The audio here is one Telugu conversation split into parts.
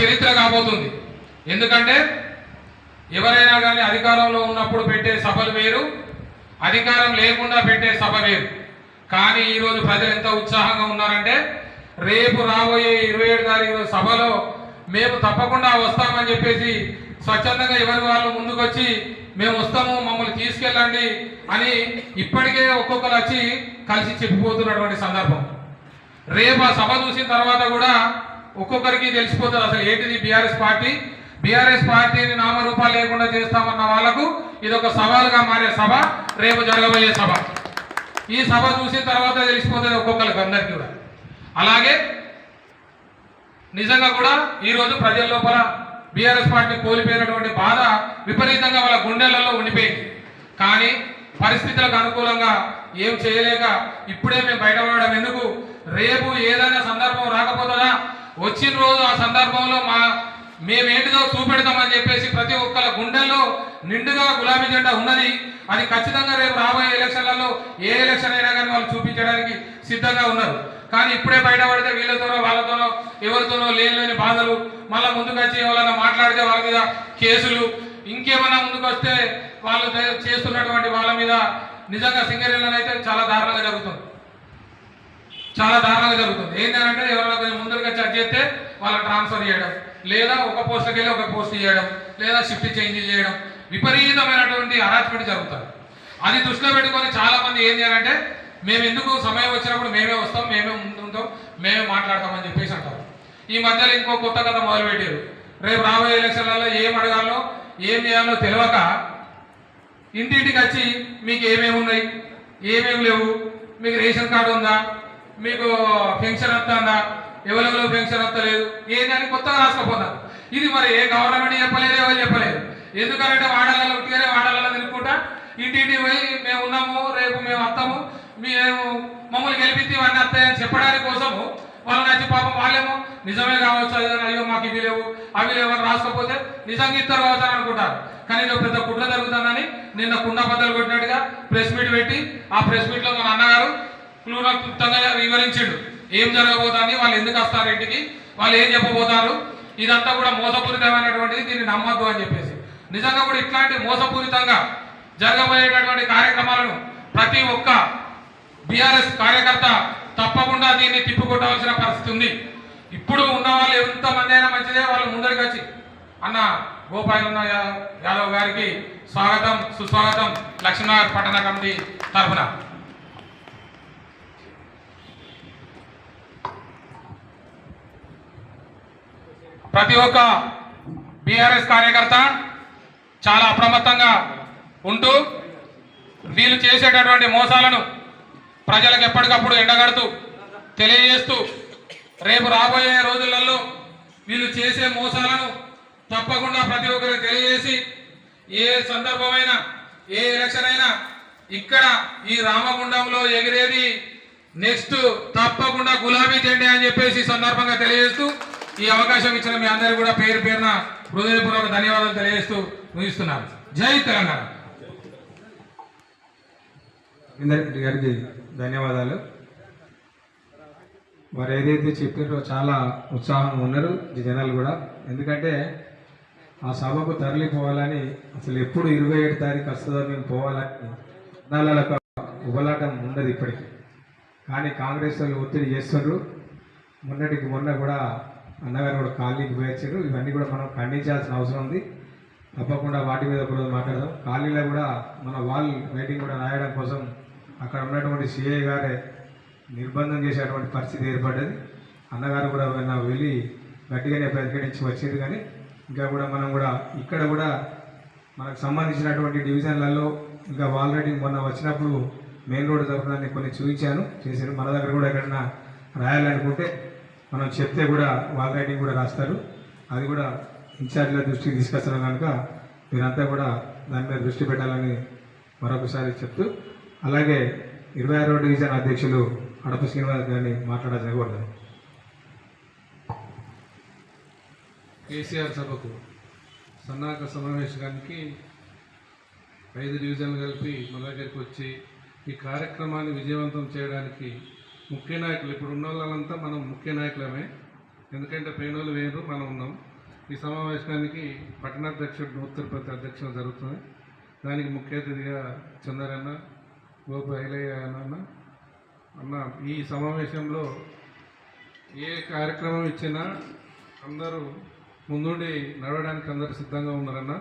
చరిత్ర కాబోతుంది. ఎందుకంటే ఎవరైనా కానీ అధికారంలో ఉన్నప్పుడు పెట్టే సభలు వేరు అధికారం లేకుండా పెట్టే సభ వేరు. కానీ ఈరోజు ప్రజలు ఎంత ఉత్సాహంగా ఉన్నారంటే రేపు రాబోయే ఇరవై ఏడు తారీఖు సభలో మేము తప్పకుండా వస్తామని చెప్పేసి స్వచ్ఛందంగా ఎవరి వాళ్ళు ముందుకొచ్చి మేము వస్తాము మమ్మల్ని తీసుకెళ్ళండి అని ఇప్పటికే ఒక్కొక్కరు వచ్చి కలిసి చెప్పిపోతున్నటువంటి సందర్భం. రేపు ఆ సభ చూసిన తర్వాత కూడా ఒక్కొక్కరికి తెలిసిపోతుంది అసలు ఏంటిది బీఆర్ఎస్ పార్టీ? బీఆర్ఎస్ పార్టీని నామరూపాలు లేకుండా చేస్తామన్న వాళ్ళకు ఇది ఒక సవాలుగా మారే సభ రేపు జరగబోయే సభ. ఈ సభ చూసిన తర్వాత తెలిసిపోతుంది ఒక్కొక్కరికి అందరికీ కూడా. అలాగే నిజంగా కూడా ఈరోజు ప్రజల లోపల బీఆర్ఎస్ పార్టీ కోల్పోయినటువంటి బాధ విపరీతంగా వాళ్ళ గుండెలలో ఉండిపోయింది. కానీ పరిస్థితులకు అనుకూలంగా ఏం చేయలేక ఇప్పుడే మేము బయటపడడం ఎందుకు? రేపు ఏదైనా సందర్భం రాకపోతుందా? వచ్చిన రోజు ఆ సందర్భంలో మా మేమేంటిదో చూపెడతామని చెప్పేసి ప్రతి ఒక్కల గుండెల్లో నిండుగా గులాబీ జెండా ఉన్నది. అది ఖచ్చితంగా రేపు రాబోయే ఎలక్షన్లలో ఏ ఎలక్షన్ అయినా కానీ వాళ్ళు చూపించడానికి సిద్ధంగా ఉన్నారు. కానీ ఇప్పుడే బయటపడితే వీళ్ళతోనో వాళ్ళతోనో ఎవరితోనో లేని లేని బాధలు మళ్ళీ ముందుకు వచ్చి ఎవరైనా మాట్లాడితే వాళ్ళ మీద కేసులు ఇంకేమైనా ముందుకు వస్తే వాళ్ళు చేస్తున్నటువంటి వాళ్ళ మీద నిజంగా సింగరేళ్ళనైతే అయితే చాలా దారుణంగా జరుగుతుంది. చాలా దారుణంగా జరుగుతుంది. ఏంటంటే ఎవరైనా కొంచెం ముందరగా చెక్ చేస్తే వాళ్ళకి ట్రాన్స్ఫర్ చేయడం లేదా ఒక పోస్ట్కి వెళ్ళి ఒక పోస్ట్ చేయడం లేదా షిఫ్ట్ చేంజ్ చేయడం విపరీతమైనటువంటి అరాచ్మెంట్ జరుగుతుంది. అది దృష్టిలో పెట్టుకొని చాలా మంది ఏం చేయాలంటే మేము ఎందుకు సమయం వచ్చినప్పుడు మేమే వస్తాం మేమే ముందు ఉంటాం మేమే మాట్లాడతామని చెప్పేసి అంటారు. ఈ మధ్యలో ఇంకో కొత్త కథ మొదలుపెట్టారు. రేపు రాబోయే ఎలక్షన్లలో ఏం అడగాలో ఏం చేయాలో తెలియక ఇంటింటికి వచ్చి మీకు ఏమేమి ఉన్నాయి ఏమేమి లేవు మీకు రేషన్ కార్డు ఉందా మీకు పెన్షన్ వస్తుందా ఎవరెవరు పెన్షన్ వస్తలేదు? ఏందని కొత్తగా రాసుకుపోతారు? ఇది మరి ఏ గవర్నమెంట్ చెప్పలేదు ఎవరు చెప్పలేదు? ఎందుకంటే వాడాలలో ఉట్టిగానే వాడాలలో తినుకుంటా. ఇంటింటి పోయి మేము ఉన్నాము రేపు మేము వస్తాము. మేము మమ్మల్ని గెలిపించి ఇవన్నీ వస్తాయని చెప్పడానికి కోసము. వాళ్ళని వచ్చి పాపం వాళ్ళేమో నిజమే కావచ్చు అయ్యో మాకు ఇవి లేవు అవి లేవు అని రాసుకోకపోతే నిజంగా ఇస్తారు కావచ్చు అని అనుకుంటారు. కానీ ఇది ఒక పెద్ద కుట్ర జరుగుతుందని నిన్న కుండ బద్దలు కొట్టినట్టుగా ప్రెస్ మీట్ పెట్టి ఆ ప్రెస్ మీట్లో మన అన్నగారు క్లుప్తంగా వివరించాడు. ఏం జరగబోతుంది? వాళ్ళు ఎందుకు వస్తారు ఇంటికి? వాళ్ళు ఏం చెప్పబోతారు? ఇదంతా కూడా మోసపూరితమైనటువంటిది దీన్ని నమ్మద్దు అని చెప్పేసి. నిజంగా కూడా ఇట్లాంటి మోసపూరితంగా జరగబోయేటటువంటి కార్యక్రమాలను ప్రతి ఒక్క బీఆర్ఎస్ కార్యకర్త తప్పకుండా దీన్ని తిప్పుకొట్టవలసిన పరిస్థితి ఉంది. ఇప్పుడు ఉన్న వాళ్ళు ఎంతమంది అయినా మంచిదే వాళ్ళు ముందరికి వచ్చి అన్న గోపాలన్న యాదవ్ గారికి స్వాగతం సుస్వాగతం. లక్ష్మీనగర్ పట్టణ కమిటీ తరఫున. ప్రతి ఒక్క బీఆర్ఎస్ కార్యకర్త చాలా అప్రమత్తంగా ఉంటూ వీళ్ళు చేసేటటువంటి మోసాలను ప్రజలకు ఎప్పటికప్పుడు ఎండగడుతూ తెలియజేస్తూ రేపు రాబోయే రోజులలో వీళ్ళు చేసే మోసాలను తప్పకుండా ప్రతి ఒక్కరికి తెలియజేసి ఏ సందర్భమైనా ఏ ఎలక్షన్ అయినా ఇక్కడ ఈ రామగుండంలో ఎగిరేది నెక్స్ట్ తప్పకుండా గులాబీ జెండే అని చెప్పేసి సందర్భంగా తెలియజేస్తూ ఈ అవకాశం ఇచ్చిన మీ అందరు కూడా పేరు పేరున హృదయపూర్వక ధన్యవాదాలు తెలియజేస్తూ ముగిస్తున్నాను. జై తెలంగాణ. గారికి ధన్యవాదాలు. వారు ఏదైతే చెప్పారో చాలా ఉత్సాహంగా ఉన్నారు జనాలు కూడా. ఎందుకంటే ఆ సభకు తరలిపోవాలని అసలు ఎప్పుడు ఇరవై ఏడు తారీఖు వస్తుందో మేము పోవాలని జనాల ఒక ఉబలాటం ఉండదు ఇప్పటికి. కానీ కాంగ్రెస్ వాళ్ళు ఒత్తిడి చేస్తున్నారు మొన్నటికి మొన్న కూడా అన్నగారు కూడా ఖాళీకి పోయొచ్చారు ఇవన్నీ కూడా మనం ఖండించాల్సిన అవసరం ఉంది. తప్పకుండా వాటి మీద కూడా మాట్లాడదాం. ఖాళీలో కూడా మన వాల్ రైటింగ్ కూడా రాయడం కోసం అక్కడ ఉన్నటువంటి సిఐ గారే నిర్బంధం చేసేటువంటి పరిస్థితి ఏర్పడ్డది. అన్నగారు కూడా నాకు వెళ్ళి గట్టిగానే ప్రతిఘటించి వచ్చేది కానీ ఇంకా కూడా మనం కూడా ఇక్కడ కూడా మనకు సంబంధించినటువంటి డివిజన్లలో ఇంకా వాల్ రైటింగ్ మొన్న వచ్చినప్పుడు మెయిన్ రోడ్ తరఫున కొన్ని చూపించాను. చేశాను. మన దగ్గర కూడా ఎక్కడన్నా రాయాలనుకుంటే మనం చెప్తే కూడా వాల్ రైటింగ్ కూడా రాస్తారు. అది కూడా ఇన్ఛార్జీల దృష్టికి తీసుకొస్తున్నాం కనుక మీరంతా కూడా దాని మీద దృష్టి పెట్టాలని మరొకసారి చెప్తూ అలాగే ఇరవై ఆరో డివిజన్ అధ్యక్షులు అడప శ్రీనివాస్ గారిని మాట్లాడాల్సిన కూడా కేసీఆర్ సభకు సన్నాహక సమావేశానికి ఐదు డివిజన్లు కలిపి మన దగ్గరికి వచ్చి ఈ కార్యక్రమాన్ని విజయవంతం చేయడానికి ముఖ్య నాయకులు ఇప్పుడు ఉన్న వాళ్ళంతా మనం ముఖ్య నాయకులమే. ఎందుకంటే పేనోళ్ళు వేరు మనం ఉన్నాం. ఈ సమావేశానికి పట్టణాధ్యక్షుడు నూతన తిరుపతి అధ్యక్షుడు జరుగుతుంది. దానికి ముఖ్య అతిథిగా చందరన్న గోపు ఐలయ్య అన్న అన్న ఈ సమావేశంలో ఏ కార్యక్రమం ఇచ్చినా అందరూ ముందుండి నడవడానికి అందరూ సిద్ధంగా ఉన్నారన్న.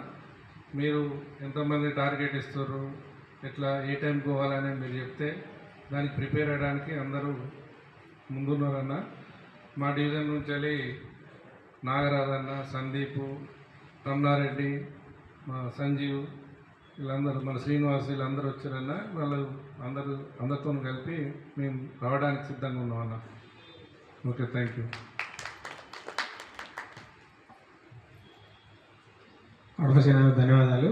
మీరు ఎంతమంది టార్గెట్ ఇస్తారు ఎట్లా ఏ టైం పోవాలని మీరు చెప్తే దానికి ప్రిపేర్ అవ్వడానికి అందరూ ముందున్నారన్న. మా డివిజన్ నుంచి వెళ్ళి నాగరాజన్న సందీపు రమణారెడ్డి మా సంజీవ్ వీళ్ళందరూ మన శ్రీనివాస్ వీళ్ళందరూ వచ్చారన్న. వాళ్ళు అందరూ అందరితో కలిపి మేము రావడానికి సిద్ధంగా ఉన్నామన్న. Okay thank you. అడపసిన ధన్యవాదాలు.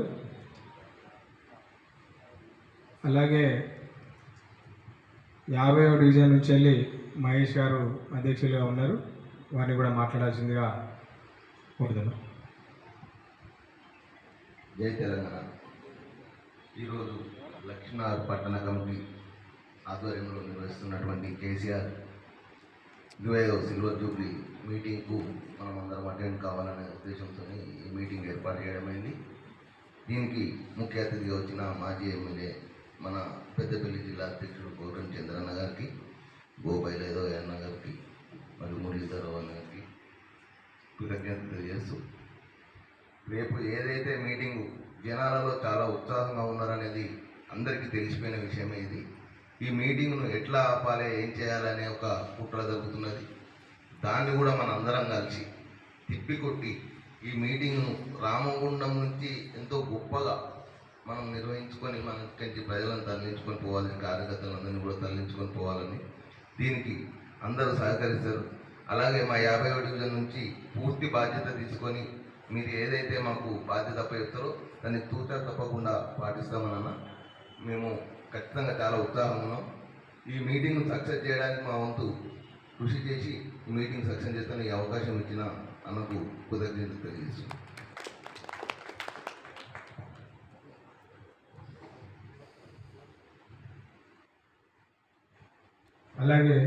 అలాగే యాభైవ డివిజన్ నుంచి వెళ్ళి మహేష్ గారు అధ్యక్షులుగా ఉన్నారు. వారిని కూడా మాట్లాడాల్సిందిగా కోరుతున్నాను జై తెలంగాణ. ఈరోజు లక్ష్మీనాథ్ పట్టణ కమిటీ ఆధ్వర్యంలో నిర్వహిస్తున్నటువంటి కేసీఆర్ ఇరవై ఐదవ సిల్వర్ జూబ్లీ మీటింగ్కు మనం అందరం అటెండ్ కావాలనే ఉద్దేశంతో ఈ మీటింగ్ ఏర్పాటు చేయడమైంది. దీనికి ముఖ్య అతిథిగా వచ్చిన మాజీ ఎమ్మెల్యే మన పెద్దపల్లి జిల్లా అధ్యక్షుడు గోరం చంద్రన్న గారికి గోపైలేదో అన్న గారికి మరియు మురళీధరరావు అన్న గారికి కృతజ్ఞతలు తెలియజేస్తూ రేపు ఏదైతే మీటింగ్ జనాలలో చాలా ఉత్సాహంగా ఉన్నారనేది అందరికీ తెలిసిపోయిన విషయమే ఇది. ఈ మీటింగ్ను ఎట్లా ఆపాలి ఏం చేయాలనే ఒక కుట్ర జరుగుతున్నది. దాన్ని కూడా మన అందరం కలిసి తిప్పికొట్టి ఈ మీటింగ్ను రామగుండం నుంచి ఎంతో గొప్పగా మనం నిర్వహించుకొని మన నుంచి ప్రజలను తరలించుకొని పోవాలని కార్యకర్తలందరినీ కూడా తరలించుకొని పోవాలని దీనికి అందరూ సహకరిస్తారు. అలాగే మా యాభై డివిజన్ నుంచి పూర్తి బాధ్యత తీసుకొని మీరు ఏదైతే మాకు బాధ్యత చెప్తారో దాన్ని తూచ తప్పకుండా పాటిస్తామన్న మేము ఖచ్చితంగా చాలా ఉత్సాహం ఉన్నాం. ఈ మీటింగ్ సక్సెస్ చేయడానికి మా వంతు కృషి చేసి మీటింగ్ సక్సెస్ చేస్తాను ఈ అవకాశం ఇచ్చిన అన్నకు కృతజ్ఞతలు తెలియజేస్తున్నాం. అలాగే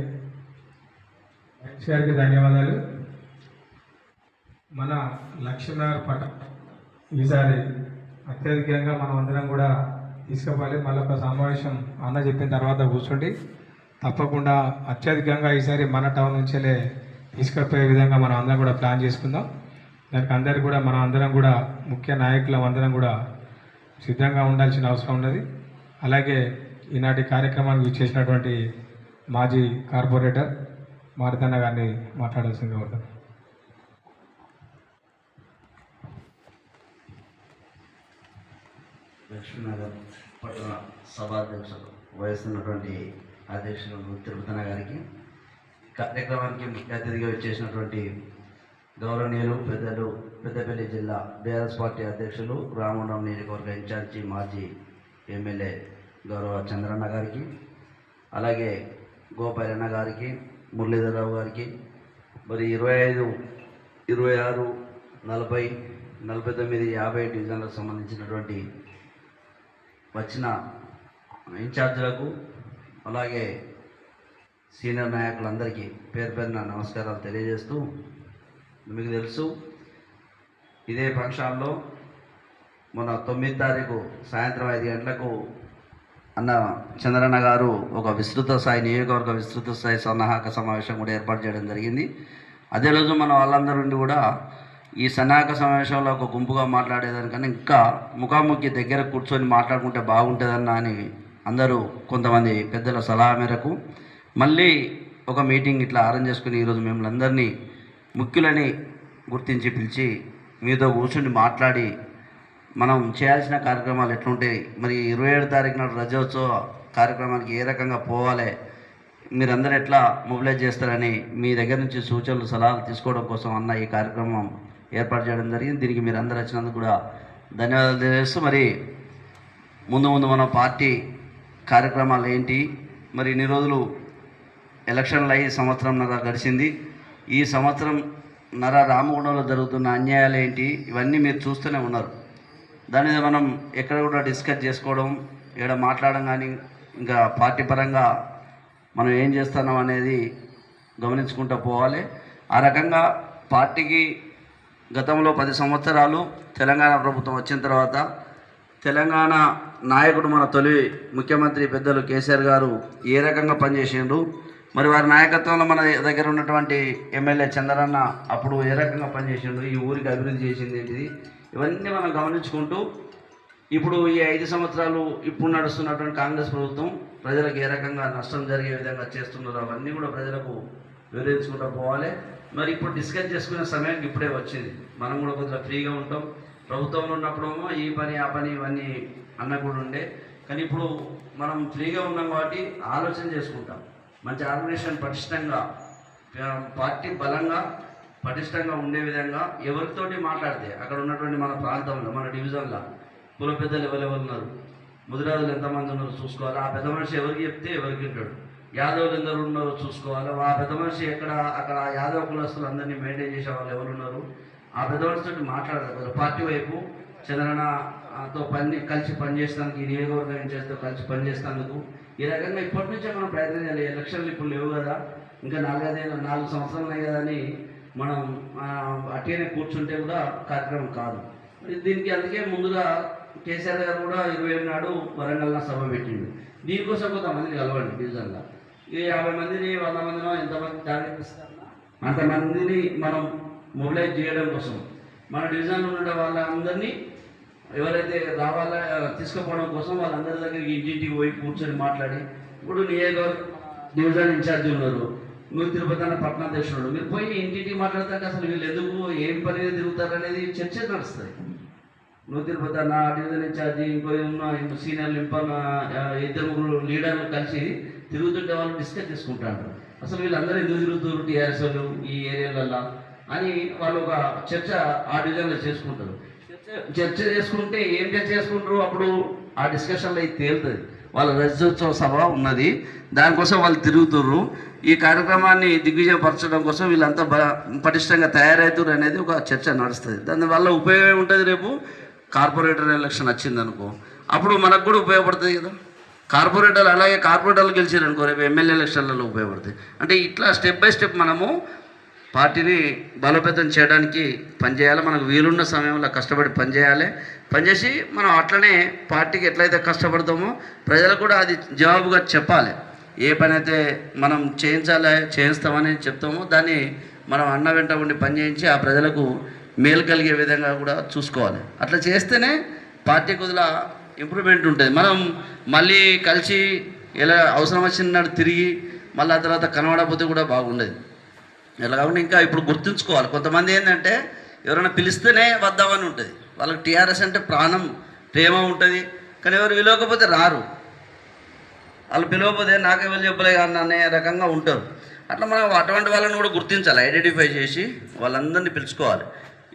గారికి ధన్యవాదాలు. మన లక్ష్మీనారాయణ పట ఈసారి అత్యధికంగా మనం అందరం కూడా తీసుకుపోవాలి మళ్ళీ ఒక సమావేశం అన్న చెప్పిన తర్వాత కూర్చోండి. తప్పకుండా అత్యధికంగా ఈసారి మన టౌన్ నుంచేలే తీసుకుపోయే విధంగా మనం అందరం కూడా ప్లాన్ చేసుకుందాం. దానికి అందరు కూడా మనం అందరం కూడా ముఖ్య నాయకులం అందరం కూడా సిద్ధంగా ఉండాల్సిన అవసరం ఉన్నది. అలాగే ఈనాటి కార్యక్రమానికి చేసినటువంటి మాజీ కార్పొరేటర్ మారుతన్న గారిని మాట్లాడాల్సింది కోరుతాను లక్ష్మీనగర్ పట్టణ సభాధ్యక్షులు వహిస్తున్నటువంటి అధ్యక్షులు తిరుపతన గారికి కార్యక్రమానికి ముఖ్య అతిథిగా వచ్చేసినటువంటి గౌరవనీయులు పెద్దలు పెద్దపల్లి జిల్లా బీఆర్ఎస్ పార్టీ అధ్యక్షులు రామగుండం నియోజకవర్గ ఇన్ఛార్జి మాజీ ఎమ్మెల్యే గౌరవ చంద్రన్న గారికి అలాగే గోపాలన్న గారికి మురళీధరరావు గారికి మరి ఇరవై ఐదు ఇరవై ఆరు నలభై నలభై తొమ్మిది యాభై డివిజన్లకు సంబంధించినటువంటి వచ్చిన ఇన్ఛార్జీలకు అలాగే సీనియర్ నాయకులందరికీ పేరు పేరున నమస్కారాలు తెలియజేస్తూ మీకు తెలుసు ఇదే ఫంక్షన్లో మన తొమ్మిది తారీఖు సాయంత్రం ఐదు గంటలకు అన్న చంద్రన్న గారు ఒక విస్తృత స్థాయి నియోజకవర్గ విస్తృత స్థాయి సన్నాహక సమావేశం కూడా ఏర్పాటు చేయడం జరిగింది. అదే రోజు మన వాళ్ళందరి ఉండి కూడా ఈ సన్నాహక సమావేశంలో ఒక గుంపుగా మాట్లాడేదానికన్నా ఇంకా ముఖాముఖి దగ్గర కూర్చొని మాట్లాడుకుంటే బాగుంటుందన్న అని అందరూ కొంతమంది పెద్దల సలహా మేరకు మళ్ళీ ఒక మీటింగ్ ఇట్లా అరేంజ్ చేసుకుని ఈరోజు మిమ్మల్ని అందరినీ ముఖ్యులని గుర్తించి పిలిచి మీతో కూర్చుని మాట్లాడి మనం చేయాల్సిన కార్యక్రమాలు ఎట్లుంటాయి? మరి ఇరవై ఏడు తారీఖు నాడు రజోత్సవ కార్యక్రమానికి ఏ రకంగా పోవాలి? మీరందరూ ఎట్లా మొబిలైజ్ చేస్తారని మీ దగ్గర నుంచి సూచనలు సలహాలు తీసుకోవడం కోసం అన్న ఈ కార్యక్రమం ఏర్పాటు చేయడం జరిగింది. దీనికి మీరు అందరూ వచ్చినందుకు కూడా ధన్యవాదాలు తెలియజేస్తూ మరి ముందు ముందు మన పార్టీ కార్యక్రమాలు ఏంటి? మరి ఇన్ని రోజులు ఎలక్షన్లు అయ్యి సంవత్సరంన్నర గడిచింది. ఈ సంవత్సరం నర రామగుండంలో జరుగుతున్న అన్యాయాలు ఏంటి? ఇవన్నీ మీరు చూస్తూనే ఉన్నారు. దాని మీద మనం ఎక్కడ కూడా డిస్కస్ చేసుకోవడం ఇక్కడ మాట్లాడడం కానీ ఇంకా పార్టీ పరంగా మనం ఏం చేస్తున్నాం అనేది గమనించుకుంటూ పోవాలి. ఆ రకంగా పార్టీకి గతంలో పది సంవత్సరాలు తెలంగాణ ప్రభుత్వం వచ్చిన తర్వాత తెలంగాణ నాయకుడు మన తొలి ముఖ్యమంత్రి పెద్దలు కేసీఆర్ గారు ఏ రకంగా పనిచేసిండ్రు మరి వారి నాయకత్వంలో మన దగ్గర ఉన్నటువంటి ఎమ్మెల్యే చంద్రన్న అప్పుడు ఏ రకంగా పనిచేసిండు ఈ ఊరికి అభివృద్ధి చేసింది ఏంటిది ఇవన్నీ మనం గమనించుకుంటూ ఇప్పుడు ఈ ఐదు సంవత్సరాలు ఇప్పుడు నడుస్తున్నటువంటి కాంగ్రెస్ ప్రభుత్వం ప్రజలకు ఏ రకంగా నష్టం జరిగే విధంగా చేస్తున్నారో అవన్నీ కూడా ప్రజలకు వివరించుకుంటూ పోవాలి. మరి ఇప్పుడు డిస్కస్ చేసుకునే సమయానికి ఇప్పుడే వచ్చింది. మనం కూడా కొద్దిగా ఫ్రీగా ఉంటాం. ప్రభుత్వంలో ఉన్నప్పుడేమో ఈ పని ఆ పని ఇవన్నీ అన్న కూడా ఉండే కానీ ఇప్పుడు మనం ఫ్రీగా ఉన్నాం కాబట్టి ఆలోచన చేసుకుంటాం. మంచి ఆర్గనైజేషన్ పటిష్టంగా పార్టీ బలంగా పటిష్టంగా ఉండే విధంగా ఎవరితోటి మాట్లాడితే అక్కడ ఉన్నటువంటి మన ప్రాంతంలో మన డివిజన్లో కుల పెద్దలు ఎవరెవరు ఉన్నారు? ముదిరాజులు ఎంతమంది ఉన్నారో చూసుకోవాలి. ఆ పెద్ద మనిషి ఎవరికి చెప్తే ఎవరికి ఉంటాడు యాదవులు ఎందరు ఉన్నారో చూసుకోవాలి. ఆ పెద్ద మనిషి ఎక్కడ అక్కడ యాదవ కులస్తులు అందరినీ మెయింటైన్ చేసే వాళ్ళు ఎవరు ఉన్నారు? ఆ పెద్ద మనిషితో మాట్లాడతారు పార్టీ వైపు చంద్రనతో పని కలిసి పనిచేస్తానికి ఈ నియోజకవర్గం ఏం చేస్తూ కలిసి పనిచేస్తానికి ఈ రకంగా ఇప్పటి నుంచే మనం ప్రయత్నం చేయాలి. ఎలక్షన్లు ఇప్పుడు లేవు కదా. ఇంకా నాలుగైదు నాలుగు సంవత్సరాలు ఉన్నాయి కదా అని మనం అటేనే కూర్చుంటే కూడా కార్యక్రమం కాదు. దీనికి అందుకే ముందుగా కేసీఆర్ గారు కూడా ఇరవై ఏడు నాడు వరంగల్లో సభ పెట్టిండు. దీనికోసం కొంతమందిని కలవండి డివిజన్లో ఈ యాభై మందిని వంద మందినో ఎంతమంది టార్గెట్ అంతమందిని మనం మొబిలైజ్ చేయడం కోసం. మన డివిజన్లో ఉన్న వాళ్ళందరినీ ఎవరైతే రావాలా తీసుకుపోవడం కోసం వాళ్ళందరి దగ్గరికి ఇంటింటికి పోయి కూర్చొని మాట్లాడి ఇప్పుడు నియోజకవర్గ డివిజన్ ఇన్ఛార్జి ఉన్నారు. నువ్వు తిరుపతి అన్న పట్టణాధ్యక్షుడు మీరు పోయి ఇంటికి మాట్లాడతాక అసలు వీళ్ళు ఎందుకు ఏం పని తిరుగుతారు అనేది చర్చ నడుస్తుంది. నువ్వు తిరుపతి అన్న డివిజన్ ఇన్ఛార్జి ఇంకో ఉన్న సీనియర్లు ఇంపన్న ఇద్దరు ముగ్గురు లీడర్లు కలిసి తిరుగుతుంటే వాళ్ళు డిస్కస్ చేసుకుంటారు అసలు వీళ్ళందరూ ఎందుకు తిరుగుతారు టీఆర్ఎస్ వాళ్ళు ఈ ఏరియాలలో అని వాళ్ళు ఒక చర్చ ఆ డివిజన్లో చేసుకుంటారు. చర్చ- చర్చ చేసుకుంటే ఏం చర్చ చేసుకుంటారు? అప్పుడు ఆ డిస్కషన్లో ఇది తేలుతుంది. వాళ్ళ రజోత్సవ సభ ఉన్నది. దానికోసం వాళ్ళు తిరుగుతుర్రు. ఈ కార్యక్రమాన్ని దిగ్విజయపరచడం కోసం వీళ్ళంతా బ పటిష్టంగా తయారవుతారు అనేది ఒక చర్చ నడుస్తుంది. దానివల్ల ఉపయోగం ఏముంటుంది రేపు? కార్పొరేటర్ ఎలక్షన్ వచ్చింది అనుకో అప్పుడు మనకు కూడా ఉపయోగపడుతుంది కదా. కార్పొరేటర్లు అలాగే కార్పొరేటర్లు గెలిచారు అనుకో రేపు ఎమ్మెల్యే ఎలక్షన్లలో ఉపయోగపడుతుంది. అంటే ఇట్లా స్టెప్ బై స్టెప్ మనము పార్టీని బలోపేతం చేయడానికి పనిచేయాలి. మనకు వీలున్న సమయంలో కష్టపడి పనిచేయాలి. పనిచేసి మనం అట్లనే పార్టీకి ఎట్లయితే కష్టపడతామో ప్రజలకు కూడా అది జవాబుగా చెప్పాలి. ఏ పని అయితే మనం చేయించాలి చేయిస్తామని చెప్తామో దాన్ని మనం అన్న వెంట ఉండి పనిచేయించి ఆ ప్రజలకు మేలు కలిగే విధంగా కూడా చూసుకోవాలి. అట్లా చేస్తేనే పార్టీ కొద్దిగా ఇంప్రూవ్మెంట్ ఉంటుంది. మనం మళ్ళీ కలిసి ఎలా అవసరం వచ్చిన నాడు తిరిగి మళ్ళీ ఆ తర్వాత కనబడకపోతే కూడా బాగుండేది. ఇలా కాకుండా ఇంకా ఇప్పుడు గుర్తుంచుకోవాలి. కొంతమంది ఏంటంటే ఎవరైనా పిలిస్తేనే వద్దామని ఉంటుంది. వాళ్ళకి టీఆర్ఎస్ అంటే ప్రాణం ప్రేమ ఉంటుంది. కానీ ఎవరు పిలవకపోతే రారు. వాళ్ళు పిలవకపోతే నాకే వెళ్ళి చెప్పలే కానీ అనే రకంగా ఉంటారు. అట్లా మనం అటువంటి వాళ్ళని కూడా గుర్తించాలి ఐడెంటిఫై చేసి వాళ్ళందరినీ పిలుచుకోవాలి.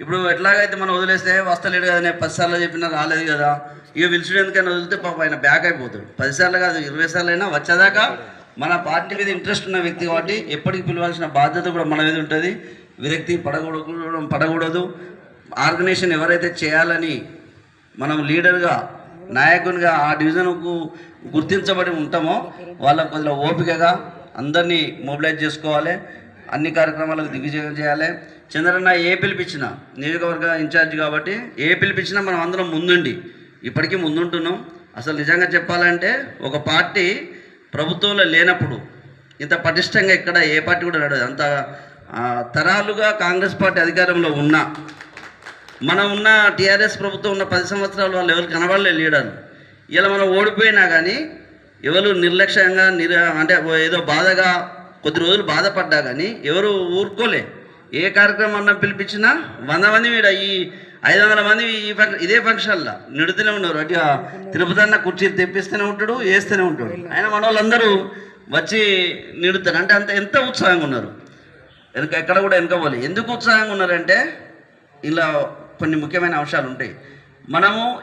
ఇప్పుడు ఎట్లాగైతే మనం వదిలేస్తే వస్తలేడు కదా నేను పదిసార్లు చెప్పినా రాలేదు కదా ఇక పిలిచుడు ఎందుకైనా వదిలితే పాప ఆయన బ్యాక్ అయిపోతాడు. పదిసార్లు కాదు ఇరవై సార్లు అయినా వచ్చేదాకా మన పార్టీ మీద ఇంట్రెస్ట్ ఉన్న వ్యక్తి కాబట్టి ఎప్పటికి పిలవాల్సిన బాధ్యత కూడా మన మీద ఉంటుంది. విరక్తి పడకూడదు పడకూడదు. ఆర్గనైజేషన్ ఎవరైతే చేయాలని మనం లీడర్గా నాయకునిగా ఆ డివిజన్కు గుర్తించబడి ఉంటామో వాళ్ళకు కొద్దిగా ఓపికగా అందరినీ మొబిలైజ్ చేసుకోవాలి. అన్ని కార్యక్రమాలకు దిగ్విజయం చేయాలి. చంద్రన్న ఏ పిలిపించిన నియోజకవర్గ ఇన్ఛార్జ్ కాబట్టి ఏ పిలిపించినా మనం అందరం ముందుండి ఇప్పటికీ ముందుంటున్నాం. అసలు నిజంగా చెప్పాలంటే ఒక పార్టీ ప్రభుత్వంలో లేనప్పుడు ఇంత పటిష్టంగా ఇక్కడ ఏ పార్టీ కూడా నడదు అంత తరాలుగా కాంగ్రెస్ పార్టీ అధికారంలో ఉన్నా మనం ఉన్న టీఆర్ఎస్ ప్రభుత్వం ఉన్న పది సంవత్సరాలు వాళ్ళు ఎవరు కనబడలే లీడర్లు. ఇలా మనం ఓడిపోయినా కానీ ఎవరు నిర్లక్ష్యంగా నిర అంటే ఏదో బాధగా కొద్ది రోజులు బాధపడ్డా కానీ ఎవరు ఊరుకోలే. ఏ కార్యక్రమం అన్నా పిలిపించినా వంద మంది మీద ఈ ఐదు వందల మంది ఈ ఫంక్షన్ ఇదే ఫంక్షన్లో. నిడుతూనే ఉన్నారు. అటు తిరుపతి అన్న కుర్చీ తెప్పిస్తూనే ఉంటాడు వేస్తూనే ఉంటాడు. ఆయన మన వాళ్ళందరూ వచ్చి నిడుతారు. అంటే అంత ఎంత ఉత్సాహంగా ఉన్నారు? వెనక ఎక్కడ కూడా వెనకపోలే. ఎందుకు ఉత్సాహంగా ఉన్నారంటే ఇలా కొన్ని ముఖ్యమైన అంశాలు ఉంటాయి. మనము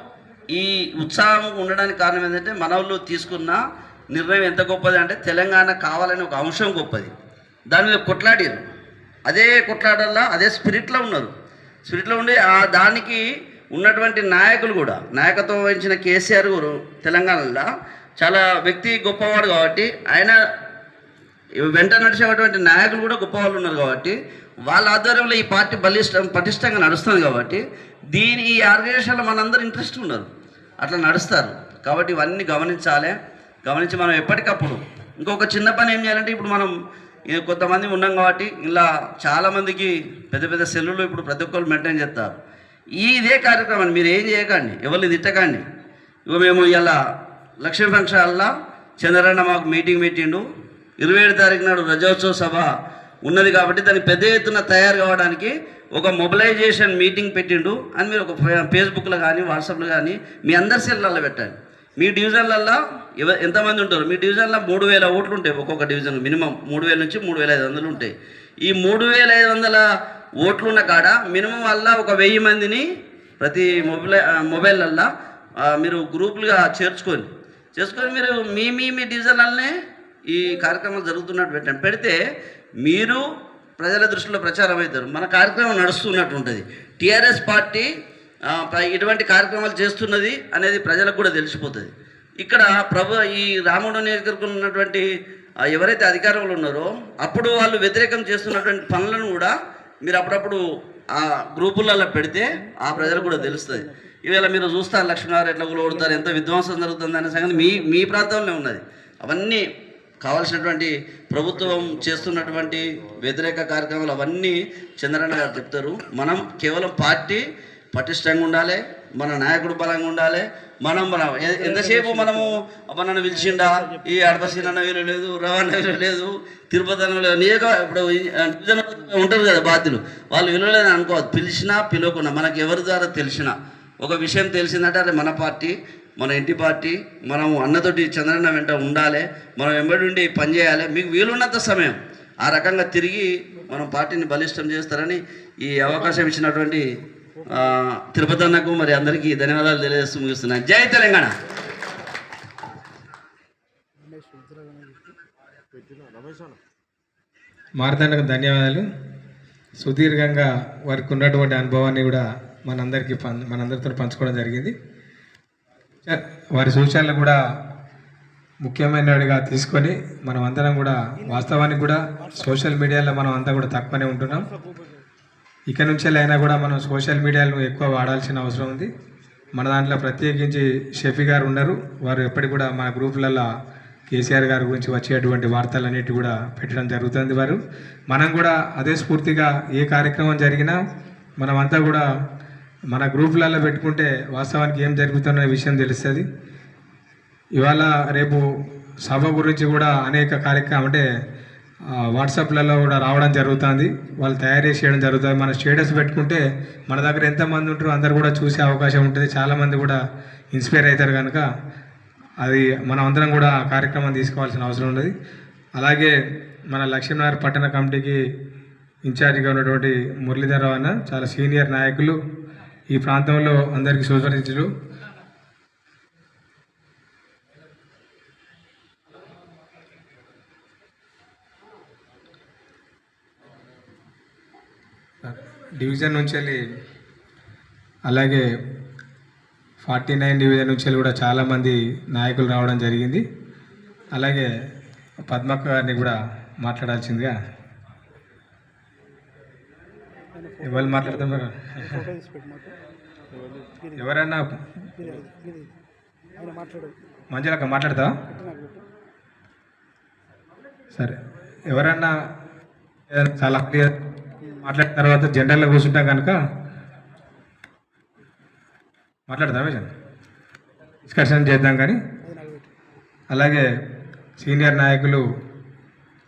ఈ ఉత్సాహం ఉండడానికి కారణం ఏంటంటే మనవులు తీసుకున్న నిర్ణయం ఎంత గొప్పది అంటే తెలంగాణ కావాలని ఒక అంశం గొప్పది. దాని మీద కొట్లాడారు. అదే కొట్లాడల్లా అదే స్పిరిట్లో ఉన్నారు. స్పిరిట్లో ఉండి ఆ దానికి ఉన్నటువంటి నాయకులు కూడా నాయకత్వం వహించిన కేసీఆర్ గారు తెలంగాణలో చాలా వ్యక్తి గొప్పవాడు కాబట్టి ఆయన వెంట నడిచేటువంటి నాయకులు కూడా గొప్పవాళ్ళు ఉన్నారు కాబట్టి వాళ్ళ ఆధ్వర్యంలో ఈ పార్టీ బలిష్టం పటిష్టంగా నడుస్తుంది కాబట్టి దీని ఈ ఆర్గనైజేషన్లో మనందరూ ఇంట్రెస్ట్ ఉన్నారు. అట్లా నడుస్తారు. కాబట్టి ఇవన్నీ గమనించాలి. గమనించి మనం ఎప్పటికప్పుడు ఇంకొక చిన్న పని ఏం చేయాలంటే ఇప్పుడు మనం ఇది కొంతమంది ఉన్నాం కాబట్టి ఇలా చాలామందికి పెద్ద పెద్ద సెల్లులు ఇప్పుడు ప్రతి ఒక్కరు మెయింటైన్ చేస్తారు. ఈ ఇదే కార్యక్రమాన్ని మీరు ఏం చేయకండి ఎవరిని తిట్టకండి. ఇక మేము ఇలా లక్ష్మీ ఫంక్షన్లో చంద్రన్న మాకు మీటింగ్ పెట్టిండు. ఇరవై ఏడు తారీఖు నాడు రజోత్సవ సభ ఉన్నది కాబట్టి దానికి పెద్ద ఎత్తున తయారు కావడానికి ఒక మొబిలైజేషన్ మీటింగ్ పెట్టిండు. అని మీరు ఒక ఫే- ఫేస్బుక్లో కానీ వాట్సాప్లో కానీ మీ అందరి సెల్లలో పెట్టండి. మీ డివిజన్లల్లో ఎవ ఎంతమంది ఉంటారు? మీ డివిజన్లో మూడు వేల ఓట్లు ఉంటాయి ఒక్కొక్క డివిజన్ మినిమం మూడు వేల నుంచి మూడు వేల ఐదు వందలు ఉంటాయి. ఈ మూడు వేల ఐదు వందల ఓట్లున్న కాడ మినిమం వల్ల ఒక వెయ్యి మందిని ప్రతి మొబైల్ మొబైల్లల్లో మీరు గ్రూపులుగా చేర్చుకొని చేసుకొని మీరు మీ మీ మీ డివిజన్లనే ఈ కార్యక్రమం జరుగుతున్నట్టు పెట్టండి. పెడితే మీరు ప్రజల దృష్టిలో ప్రచారం అవుతారు మన కార్యక్రమం నడుస్తున్నట్టు ఉంటుంది. టీఆర్ఎస్ పార్టీ ఇటువంటి కార్యక్రమాలు చేస్తున్నది అనేది ప్రజలకు కూడా తెలిసిపోతుంది. ఇక్కడ ప్రభు ఈ రాముడు నియోజకవర్గంలో ఉన్నటువంటి ఎవరైతే అధికారంలో ఉన్నారో అప్పుడు వాళ్ళు వ్యతిరేకం చేస్తున్నటువంటి పనులను కూడా మీరు అప్పుడప్పుడు ఆ గ్రూపులలో పెడితే ఆ ప్రజలకు కూడా తెలుస్తుంది. ఇవాళ మీరు చూస్తారు లక్ష్మీనారాయణ ఎట్లా కొడతారు ఎంత విధ్వంసం జరుగుతుంది అనే సంగతి మీ మీ ప్రాంతంలో ఉన్నది. అవన్నీ కావాల్సినటువంటి ప్రభుత్వం చేస్తున్నటువంటి వ్యతిరేక కార్యక్రమాలు అవన్నీ చంద్రన్న గారు చెప్తారు. మనం కేవలం పార్టీ పటిష్టంగా ఉండాలి మన నాయకుడు బలంగా ఉండాలి మనం మన ఎంతసేపు మనము మనను పిలిచిండా? ఈ అడపసీనన్న వీలు లేదు రవాణా వీలు లేదు తిరుపతి అన్న లేదు నియోజక ఇప్పుడు ఉంటారు కదా బాధ్యులు. వాళ్ళు విలువలేదని అనుకోవద్దు. పిలిచినా పిలవకుండా మనకు ఎవరి ద్వారా తెలిసినా. ఒక విషయం తెలిసిందంటే అది మన పార్టీ మన ఇంటి పార్టీ మనం అన్నతోటి చంద్రన్న వెంట ఉండాలి మనం వెంబడి ఉండి పని చేయాలి మీకు వీలున్నంత సమయం. ఆ రకంగా తిరిగి మనం పార్టీని బలిష్టం చేస్తారని ఈ అవకాశం ఇచ్చినటువంటి తిరుపతి అన్నకు మరి అందరికీ ధన్యవాదాలు తెలియజేస్తూ ముగిస్తున్నాను జై తెలంగాణ. మార్తాండకు ధన్యవాదాలు. సుదీర్ఘంగా వారికి ఉన్నటువంటి అనుభవాన్ని కూడా మనందరికీ పం మనందరితో పంచుకోవడం జరిగింది. వారి సూచనలు కూడా ముఖ్యమైనవిగా తీసుకొని మనం అందరం కూడా వాస్తవానికి కూడా సోషల్ మీడియాలో మనం అంతా కూడా తక్కువనే ఉంటున్నాం. ఇక నుంచి అయినా కూడా మనం సోషల్ మీడియాను ఎక్కువ వాడాల్సిన అవసరం ఉంది. మన దాంట్లో ప్రత్యేకించి షఫీ గారు ఉన్నారు. వారు ఎప్పటికి కూడా మన గ్రూపులలో కేసీఆర్ గారి గురించి వచ్చేటువంటి వార్తలన్నిటి కూడా పెట్టడం జరుగుతుంది వారు. మనం కూడా అదే స్ఫూర్తిగా ఏ కార్యక్రమం జరిగినా మనమంతా కూడా మన గ్రూపులలో పెట్టుకుంటే వాస్తవానికి ఏం జరుగుతున్న విషయం తెలుస్తుంది. ఇవాళ రేపు సభ గురించి కూడా అనేక కార్యక్రమం అంటే వాట్సాప్లలో కూడా రావడం జరుగుతుంది. వాళ్ళు తయారు చేసి చేయడం జరుగుతుంది. మన స్టేటస్ పెట్టుకుంటే మన దగ్గర ఎంతమంది ఉంటారో అందరు కూడా చూసే అవకాశం ఉంటుంది. చాలామంది కూడా ఇన్స్పైర్ అవుతారు కనుక అది మనం అందరం కూడా ఆ కార్యక్రమం తీసుకోవాల్సిన అవసరం ఉన్నది. అలాగే మన లక్ష్మీనగర్ పట్టణ కమిటీకి ఇన్ఛార్జిగా ఉన్నటువంటి మురళీధరరావు అన్న చాలా సీనియర్ నాయకులు ఈ ప్రాంతంలో అందరికీ సుపరిచితులు డివిజన్ నుంచి వెళ్ళి అలాగే ఫార్టీ నైన్ డివిజన్ నుంచి వెళ్ళి కూడా చాలామంది నాయకులు రావడం జరిగింది. అలాగే పద్మక్క గారిని కూడా మాట్లాడాల్సిందిగా ఎవరు మాట్లాడుతున్నారు ఎవరన్నా మంజులక్క మాట్లాడతావా? సరే. ఎవరన్నా చాలా క్లియర్ మాట్లాడిన తర్వాత జనరల్లో కూర్చుంటాం కనుక మాట్లాడదాం విజయ్ డిస్కషన్ చేద్దాం కానీ. అలాగే సీనియర్ నాయకులు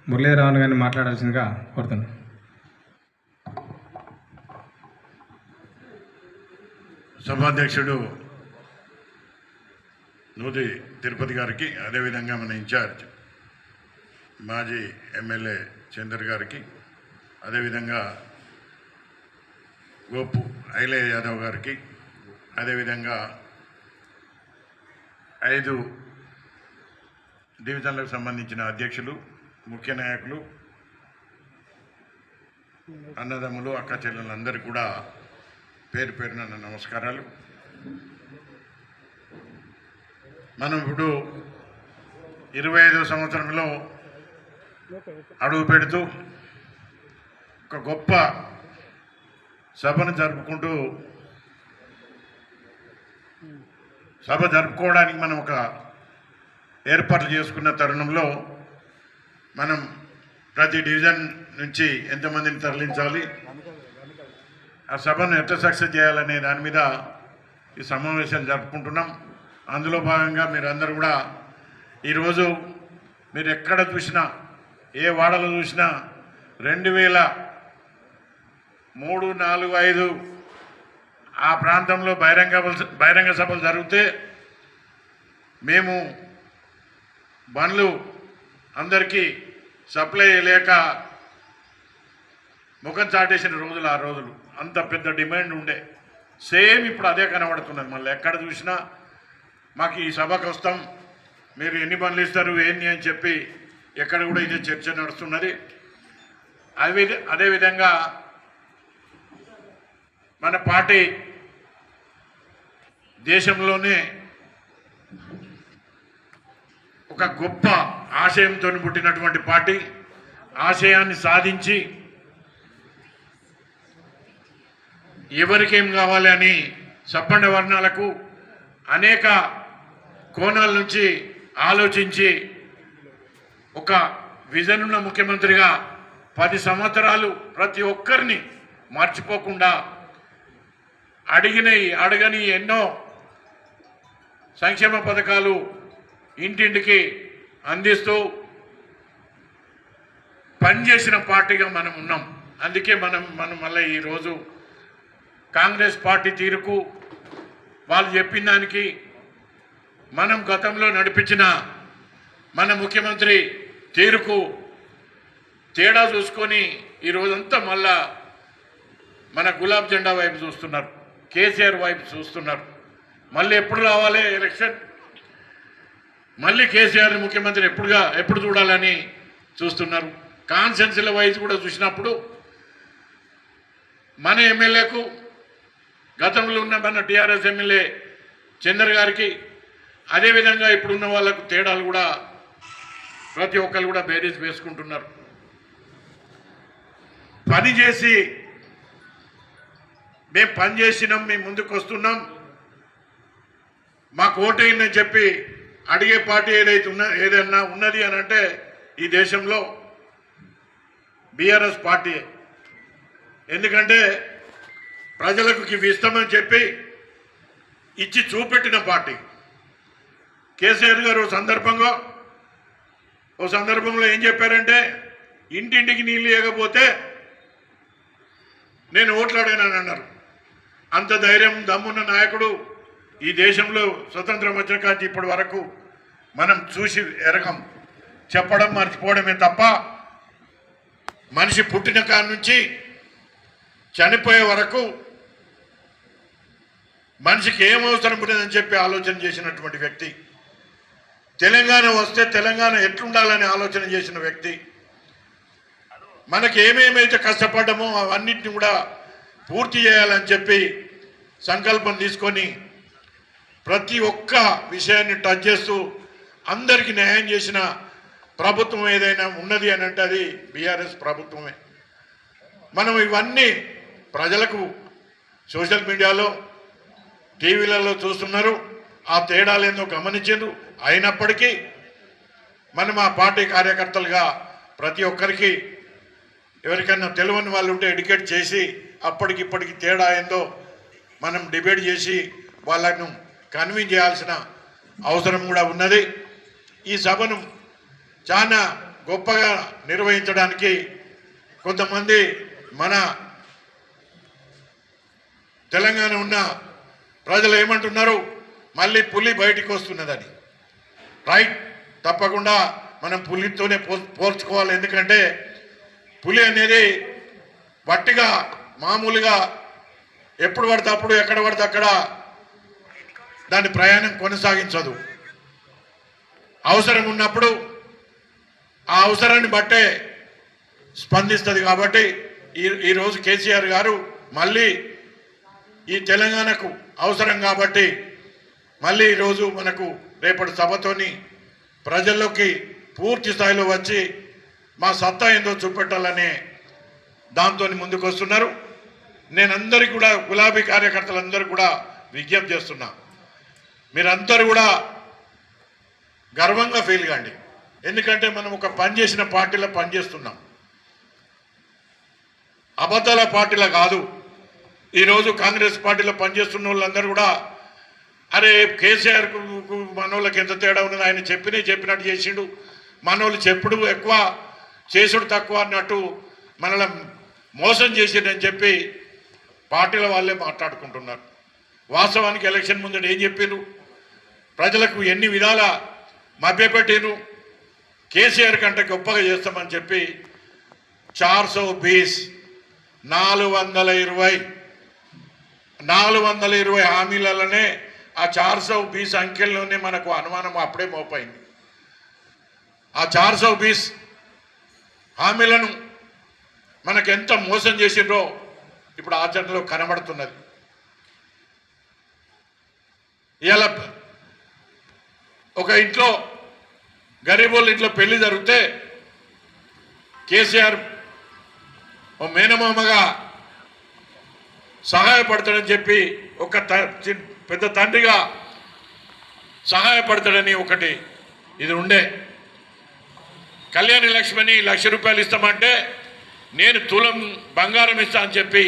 మురళీధరరావు గారిని మాట్లాడాల్సిందిగా కోరుతున్నాను సభాధ్యక్షుడు నూతి తిరుపతి గారికి అదేవిధంగా మన ఇన్ఛార్జ్ మాజీ ఎమ్మెల్యే చందర్ గారికి అదేవిధంగా గోపు ఐలయ్య యాదవ్ గారికి అదేవిధంగా ఐదు డివిజన్లకు సంబంధించిన అధ్యక్షులు ముఖ్య నాయకులు అన్నదమ్ములు అక్క చెల్లెలందరూ కూడా పేరు పేరున నమస్కారాలు. మనం ఇప్పుడు ఇరవై ఐదో సంవత్సరంలో అడుగు పెడుతూ ఒక గొప్ప సభను జరుపుకుంటూ సభ జరుపుకోవడానికి మనం ఒక ఏర్పాట్లు చేసుకున్న తరుణంలో మనం ప్రతి డివిజన్ నుంచి ఎంతమందిని తరలించాలి? ఆ సభను ఎట్లా సక్సెస్ చేయాలనే దాని మీద ఈ సమావేశాలు జరుపుకుంటున్నాం. అందులో భాగంగా మీరందరూ కూడా ఈరోజు మీరు ఎక్కడ చూసినా ఏ వాడలో చూసినా రెండు వేల మూడు నాలుగు ఐదు ఆ ప్రాంతంలో బహిరంగ బహిరంగ సభలు జరిగితే మేము బండ్లు అందరికీ సప్లై లేక ముఖం చాటేసిన రోజులు ఆ రోజులు. అంత పెద్ద డిమాండ్ ఉండే. సేమ్ ఇప్పుడు అదే కనబడుతున్నది మళ్ళీ. ఎక్కడ చూసినా మాకు ఈ సభకు వస్తాం. మీరు ఎన్ని బండ్లు ఇస్తారు ఏంటి అని చెప్పి ఎక్కడ కూడా ఇదే చర్చ నడుస్తున్నది. అదే అదేవిధంగా మన పార్టీ దేశంలోనే ఒక గొప్ప ఆశయంతో పుట్టినటువంటి పార్టీ ఆశయాన్ని సాధించి ఎవరికేం కావాలి అని సప్పండ వర్ణాలకు అనేక కోణాల నుంచి ఆలోచించి ఒక విజన్ ఉన్న ముఖ్యమంత్రిగా పది సంవత్సరాలు ప్రతి ఒక్కరిని మర్చిపోకుండా అడిగినవి అడగని ఎన్నో సంక్షేమ పథకాలు ఇంటింటికి అందిస్తూ పనిచేసిన పార్టీగా మనం ఉన్నాం. అందుకే మనం మనం మళ్ళీ ఈరోజు కాంగ్రెస్ పార్టీ తీరుకు వాళ్ళు చెప్పిన దానికి మనం గతంలో నడిపించిన మన ముఖ్యమంత్రి తీరుకు తేడా చూసుకొని ఈ రోజంతా మళ్ళా మన గులాబ్ జెండా వైపు చూస్తున్నారు. కేసీఆర్ వైపు చూస్తున్నారు. మళ్ళీ ఎప్పుడు రావాలి ఎలక్షన్? మళ్ళీ కేసీఆర్ ముఖ్యమంత్రి ఎప్పుడుగా ఎప్పుడు చూడాలని చూస్తున్నారు? కాన్సెన్సీల వైజ్ కూడా చూసినప్పుడు మన ఎమ్మెల్యేకు గతంలో ఉన్న మన టీఆర్ఎస్ ఎమ్మెల్యే చంద్ర గారికి అదేవిధంగా ఇప్పుడున్న వాళ్ళకు తేడాలు కూడా ప్రతి ఒక్కరు కూడా బేరీస్ వేసుకుంటున్నారు. పని చేసి మేము పని చేసినాం మేము ముందుకు వస్తున్నాం. మాకు ఓటైందని చెప్పి అడిగే పార్టీ ఏదైతే ఉన్న ఏదైనా ఉన్నది అని అంటే ఈ దేశంలో బీఆర్ఎస్ పార్టీ. ఎందుకంటే ప్రజలకు ఇవి ఇస్తామని చెప్పి ఇచ్చి చూపెట్టిన పార్టీ. కేసీఆర్ గారు ఓ సందర్భంగా ఓ సందర్భంలో ఏం చెప్పారంటే ఇంటింటికి నీళ్ళు ఇవ్వకపోతే నేను ఓట్లాడానని అన్నారు. అంత ధైర్యం దమ్మున్న నాయకుడు ఈ దేశంలో స్వతంత్రం వచ్చిన కాంచి ఇప్పటి వరకు మనం చూసి ఎరగం. చెప్పడం మర్చిపోవడమే తప్ప మనిషి పుట్టిన కాడ నుంచి చనిపోయే వరకు మనిషికి ఏం అవసరం ఉండదని చెప్పి ఆలోచన చేసినటువంటి వ్యక్తి తెలంగాణ వస్తే తెలంగాణ ఎట్లుండాలని ఆలోచన చేసిన వ్యక్తి మనకి ఏమేమైతే కష్టపడ్డామో అవన్నిటిని కూడా పూర్తి చేయాలని చెప్పి సంకల్పం తీసుకొని ప్రతి ఒక్క విషయాన్ని టచ్ చేస్తూ అందరికీ న్యాయం చేసిన ప్రభుత్వం ఏదైనా ఉన్నది అని అంటే అది బీఆర్ఎస్ ప్రభుత్వమే. మనం ఇవన్నీ ప్రజలకు సోషల్ మీడియాలో టీవీలలో చూస్తున్నారు. ఆ తేడాలేందో గమనించారు అయినప్పటికీ మనం ఆ పార్టీ కార్యకర్తలుగా ప్రతి ఒక్కరికి ఎవరికైనా తెలియని వాళ్ళు ఉంటే ఎడ్యుకేట్ చేసి అప్పటికిప్పటికి తేడా ఏందో మనం డిబేట్ చేసి వాళ్ళను కన్విన్స్ చేయాల్సిన అవసరం కూడా ఉన్నది. ఈ సభను చాలా గొప్పగా నిర్వహించడానికి కొంతమంది మన తెలంగాణ ఉన్న ప్రజలు ఏమంటున్నారు? మళ్ళీ పులి బయటికి వస్తున్నదని. రైట్ తప్పకుండా మనం పులితోనే పోల్చుకోవాలి. ఎందుకంటే పులి అనేది వట్టిగా మామూలుగా ఎప్పుడు పడితే అప్పుడు ఎక్కడ పడితే అక్కడ దాని ప్రయాణం కొనసాగించదు. అవసరం ఉన్నప్పుడు ఆ అవసరాన్ని బట్టే స్పందిస్తుంది కాబట్టి ఈ ఈరోజు కేసీఆర్ గారు మళ్ళీ ఈ తెలంగాణకు అవసరం కాబట్టి మళ్ళీ ఈరోజు మనకు రేపటి సభతోని ప్రజల్లోకి పూర్తి స్థాయిలో వచ్చి మా సత్తా ఏందో చూపెట్టాలనే దాంతో ముందుకు వస్తున్నారు నేను అందరికీ కూడా గులాబీ కార్యకర్తలందరూ కూడా విజ్ఞప్తి చేస్తున్నా. మీరందరూ కూడా గర్వంగా ఫీల్ కాండి. ఎందుకంటే మనం ఒక పని చేసిన పార్టీలో పనిచేస్తున్నాం అబద్ధాల పార్టీలో కాదు. ఈరోజు కాంగ్రెస్ పార్టీలో పనిచేస్తున్న వాళ్ళందరూ కూడా అరే కేసీఆర్ మనోళ్ళకి ఎంత తేడా ఉన్నది? ఆయన చెప్పినే చెప్పినట్టు చేసిండు. మనోళ్ళు చెప్పుడు ఎక్కువ చేసుడు తక్కువ అన్నట్టు మనల్ని మోసం చేసిండని చెప్పి పార్టీల వాళ్ళే మాట్లాడుకుంటున్నారు. వాస్తవానికి ఎలక్షన్ ముందట ఏం చెప్పారు ప్రజలకు ఎన్ని విధాల మభ్యపెట్టిను కేసీఆర్ కంటే గొప్పగా చేస్తామని చెప్పి చార్ సో బీస్ నాలుగు వందల ఇరవై నాలుగు వందల ఇరవై హామీలలోనే ఆ చార్ సౌ బీస్ అంకెల్లోనే మనకు అనుమానం అప్పుడే మోపైంది. ఆ చార్ సౌ బీస్ హామీలను మనకు ఎంత మోసం చేసిండ్రో ఇప్పుడు ఆచరణలో కనబడుతున్నది. ఇలా ఒక ఇంట్లో గరీబోళ్ళ ఇంట్లో పెళ్ళి జరిగితే కేసీఆర్ ఓ మేనమామగా సహాయపడతాడని చెప్పి ఒక పెద్ద తండ్రిగా సహాయపడతాడని ఒకటి ఇది ఉండే. కళ్యాణి లక్ష్మణి లక్ష రూపాయలు ఇస్తామంటే నేను తులం బంగారం ఇస్తా అని చెప్పి